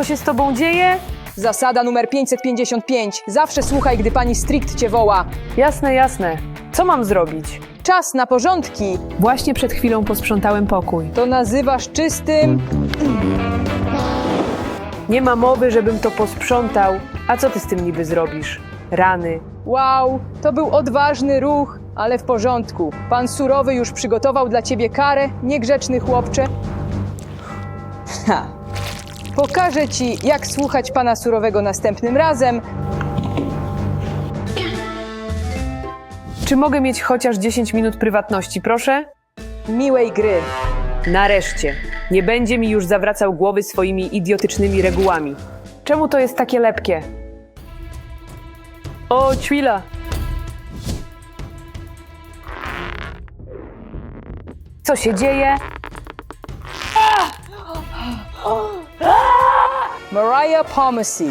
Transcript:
Co się z tobą dzieje? Zasada numer 555. Zawsze słuchaj, gdy pani strict cię woła. Jasne, jasne. Co mam zrobić? Czas na porządki. Właśnie przed chwilą posprzątałem pokój. To nazywasz czystym. Nie ma mowy, żebym to posprzątał. A co ty z tym niby zrobisz? Rany. Wow, to był odważny ruch, ale w porządku. Pan surowy już przygotował dla ciebie karę, niegrzeczny chłopcze. Ha. Pokażę ci, jak słuchać pana surowego następnym razem. Czy mogę mieć chociaż 10 minut prywatności, proszę? Miłej gry. Nareszcie. Nie będzie mi już zawracał głowy swoimi idiotycznymi regułami. Czemu to jest takie lepkie? O, chwila. Co się dzieje? Mariah Palmacy,